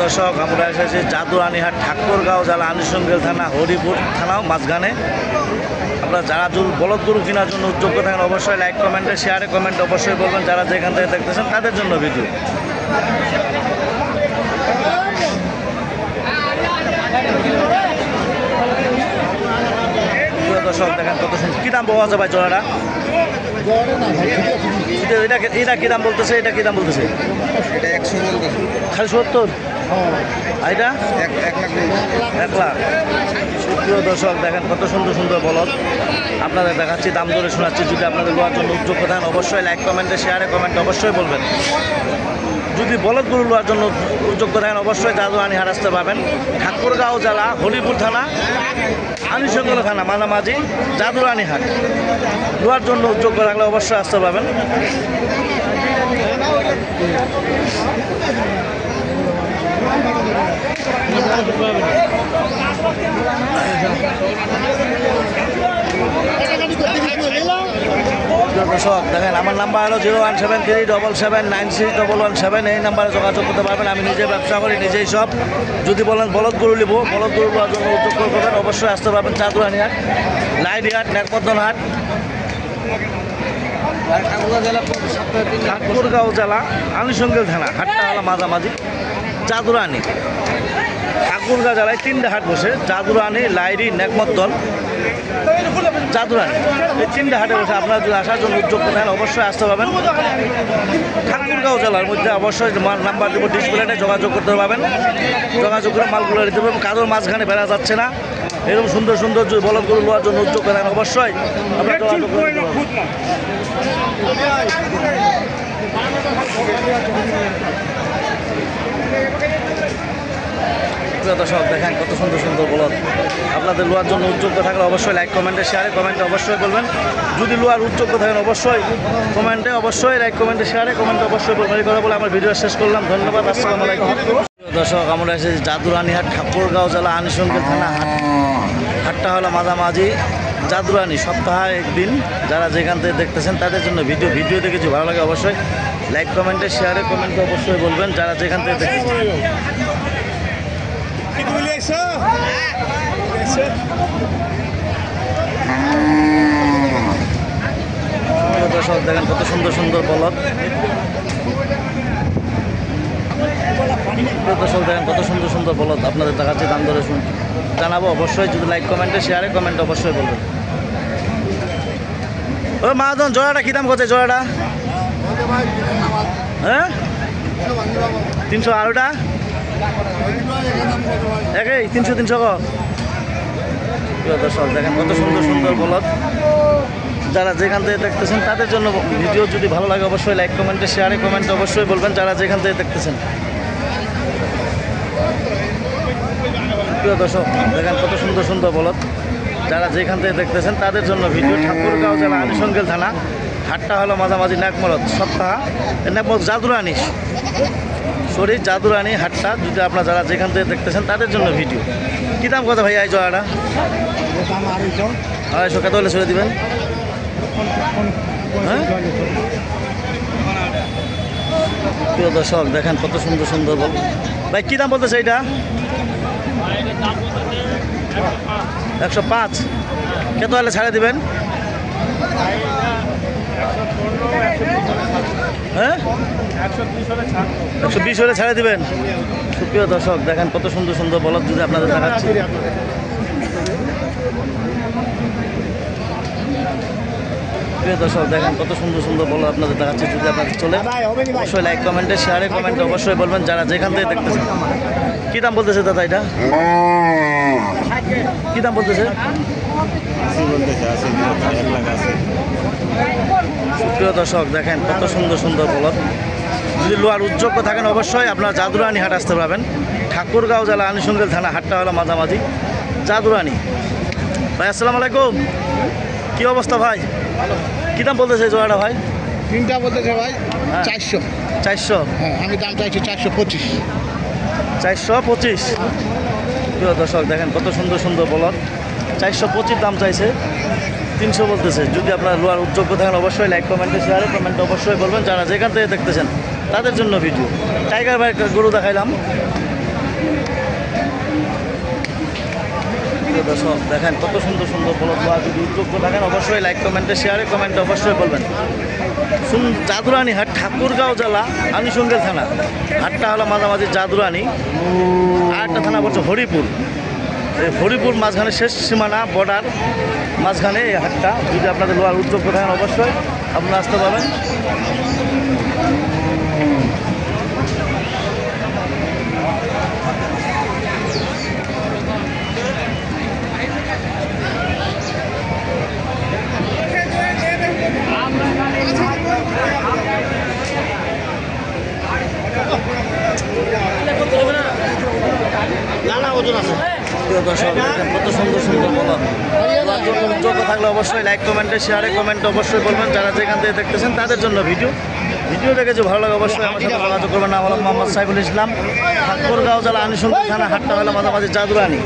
দর্শক আমরা এসেছি জাদুরানীহাট ঠাকুরগাঁও জেলা আনিসঙ্গেল থানা হরিপুর থানাও মাঝখানে। আপনারা যারা জুল বলদ গরু কেনার জন্য উদ্যোগ্য থাকেন অবশ্যই লাইক কমেন্টে শেয়ারে কমেন্ট অবশ্যই বলবেন যারা যেখান থেকে দেখতেছেন তাদের জন্য ভিডিও দর্শক দেখেন কত সুন্দর। কী দাম পাওয়া যায় ভাই জোড়াটা? এটা এটা কী দাম বলতেছে? এটা কী দাম বলতেছে? এটা একশো খালি সত্তর? এটা এক লাখ সুপ্রিয় দর্শক, দেখেন কত সুন্দর সুন্দর বলদ। আপনাদের দেখাচ্ছি, দাম ধরে শোনাচ্ছি। যদি আপনাদের লোয়ার জন্য উদ্যোগ থাকেন অবশ্যই লাইক কমেন্টে শেয়ারে কমেন্টে অবশ্যই বলবেন। যদি বলদগুলো লোয়ার জন্য উদ্যোগ থাকেন অবশ্যই জাদুয়ানি হাট আসতে পাবেন। ঠাকুরগাঁও জেলা, হলিপুর থানা আনিসঙ্গল থানা মাঝামাঝি জাদুরানি হাট। লোয়ার জন্য উদ্যোগ থাকলে অবশ্যই আসতে পাবেন প্রিয় দর্শক, দেখেন, আমার নাম্বার হলো zero one seven three double seven nine six double one seven এই নাম্বারে যোগাযোগ করতে পারবেন। আমি নিজে ব্যবসা করি, নিজেই সব। যদি বলেন বলদ গরু নিব বলদ গরু নেওয়ার জন্য উদ্যোগ করবেন, অবশ্যই আসতে পারবেন চাঁদুরানি হাট লাইডি হাট নেকপদ্দন হাট ঠাকুরগাঁও জেলা, আনুষঙ্গিক থানা হাটটা হলো মাঝামাঝি, চাঁদুরানি। ঠাকুরগাঁও জেলায় তিনটা হাট বসে চাঁদুরানি লাইরি নেকমদ্দন চাঁদুরানি এই তিনটা হাটে বসে আপনারা যদি আসার জন্য উদ্যোগ করেন অবশ্যই আসতে পারবেন। ঠাকুরগাঁও জেলার মধ্যে অবশ্যই নাম্বার দেবো ডিসপ্লেতে যোগাযোগ করতে পারবেন। যোগাযোগ করে মালগুলো নিতে পারবেন কাদর মাঝখানে বেড়া যাচ্ছে না। এরকম সুন্দর সুন্দর বলদগুলো নেওয়ার জন্য উদ্যোগ করেন অবশ্যই আপনারা যোগাযোগ করে নিতে পারবেন। প্রিয় দর্শক, দেখেন কত সুন্দর সুন্দর বলদ। আপনাদের লোয়ার জন্য উদ্যোগ্য থাকলে অবশ্যই লাইক কমেন্টে শেয়ারে কমেন্টে অবশ্যই বলবেন। যদি লোয়ার উদ্যোগ্য থাকেন, অবশ্যই কমেন্টে অবশ্যই লাইক কমেন্টে শেয়ারে কমেন্টে অবশ্যই বলবেন এই কথা বলে আমার ভিডিও শেষ করলাম। ধন্যবাদ, আসসালামু আলাইকুম। দর্শক, আমরা এসেছি জাদুরানীহাট, ঠাকুরগাঁও জেলা আনিসঙ্গের থানা হাট। হাটটা হলো মাঝামাঝি জাদুরানি সপ্তাহে একদিন। যারা যেখান থেকে দেখতেছেন, তাদের জন্য ভিডিও ভিডিও দেখেছি ভালো লাগে, অবশ্যই লাইক কমেন্টে শেয়ারে কমেন্টে অবশ্যই বলবেন। যারা যেখান থেকে দেখতেছেন প্রিয় দর্শক, দেখেন কত সুন্দর সুন্দর বলদ। দর্শক, দেখেন কত সুন্দর সুন্দর বলদ। আপনাদের দেখাচ্ছি, দাম ধরে শুন জানাব। অবশ্যই যদি লাইক কমেন্টে শেয়ারে কমেন্ট অবশ্যই বলবেন। ও, মাহাজন, জোড়াটা কী দাম করছে, জোড়াটা? হ্যাঁ? তিনশো আরোটা? একই, তিনশো তিনশো দর্শক, দেখেন কত সুন্দর সুন্দর বলদ। যারা যেখান থেকে দেখতেছেন, তাদের জন্য ভিডিও যদি ভালো লাগে, অবশ্যই লাইক কমেন্টে শেয়ারে কমেন্টে অবশ্যই বলবেন যারা যেখান থেকে দেখতেছেন। প্রিয় দর্শক, দেখেন কত সুন্দর সুন্দর বলদ। যারা যেখান থেকে দেখতেছেন, তাদের জন্য ভিডিও ঠাকুরগাঁও জেলা আনিসঙ্গেল থানা, হাটটা হলো মাঝামাঝি নাকমরদ সপ্তাহ নাকমরদ জাদুরানি সরি জাদুরানি, হাটটা, যদি আপনারা যারা যেখান থেকে দেখতেছেন তাদের জন্য ভিডিও। কী দাম কত ভাইয়া এই জয়াটা আড়াইশো কত হলে ছেড়ে দেবেন প্রিয় দর্শক, দেখেন কত সুন্দর সুন্দর বল। ভাই, কী দাম বলতেছে এইটা? একশো পাঁচ। কত হলে ছাড়ে দিবেন। হ্যাঁ? একশো বিশ হলে ছাড়ে দিবেন? সুপ্রিয় দর্শক দেখেন কত সুন্দর সুন্দর বলদ যদি আপনাদের দেখাচ্ছি। প্রিয় দর্শক দেখেন কত সুন্দর সুন্দর বলদ আপনাদের দেখাচ্ছি যদি আপনাদের চলে। অবশ্যই লাইক কমেন্টে শেয়ারে কমেন্টে অবশ্যই বলবেন। যারা যেখান থেকে দেখতেছেন। কী দাম বলতেছে দাদা এটা? কী দাম বলতেছে? সুপ্রিয় দর্শক দেখেন কত সুন্দর সুন্দর বলদ। যদি লোয়ার উদ্যোগ্য থাকেন অবশ্যই আপনারা জাদুরানি হাট আসতে পারবেন। ঠাকুরগাঁও জেলা আনিসঙ্গেল থানা হাটটা হলো মাঝামাঝি। জাদুরানি। ভাই আসসালামু আলাইকুম। কি অবস্থা ভাই? কী দাম বলতেছে এই জোড়াটা ভাই? তিনটা বলতেছে ভাই হ্যাঁ। চারশো। চারশো? হ্যাঁ আমি দাম চাইছি চারশো পঁচিশ। চারশো পঁচিশ? প্রিয় দর্শক দেখেন কত সুন্দর সুন্দর বলদ। চারশো পঁচিশ দাম চাইছে। তিনশো বলতেছে। যদি আপনার লোয়ার উদ্যোগ্য থাকেন, অবশ্যই লাইক কমেন্টে শেয়ারে কমেন্ট অবশ্যই বলবেন যারা যেখান থেকে দেখতেছেন, তাদের জন্য ভিডিও টাইগার ভাই গরু দেখাইলাম। দেখেন কত সুন্দর সুন্দর বলদ লোয়া যদি উদ্যোগ থাকেন, অবশ্যই লাইক কমেন্টে শেয়ারে কমেন্টে অবশ্যই বলবেন। শুন জাদুরানি হাট, ঠাকুরগাঁও জেলা, আনিসঙ্গেল থানা। হাটটা হলো মাঝামাঝি জাদুরানি। আর একটা থানা বলছে হরিপুর। হরিপুর মাঝখানে শেষ সীমানা বর্ডার মাঝখানে এই হাটটা। যদি আপনাদের লোয়ার উদ্যোগ থাকেন অবশ্যই আপনারা আসতে পারবেন। প্রিয় দর্শক কত সুন্দর সুন্দর বলা উদ্যোগ থাকলে অবশ্যই লাইক কমেন্টে শেয়ারে কমেন্টে অবশ্যই বলবেন। যারা যেখান থেকে দেখতেছেন তাদের জন্য ভিডিও ভিডিও দেখেছে ভালো লাগে, অবশ্যই আমার সাথে যোগাযোগ করবেন। হলো মোহাম্মদ সাইফুল ইসলাম। ঠাকুরগাঁও জেলা আনিসুল থানা হাটটা হলো মাঝামাঝি জাদুরানি।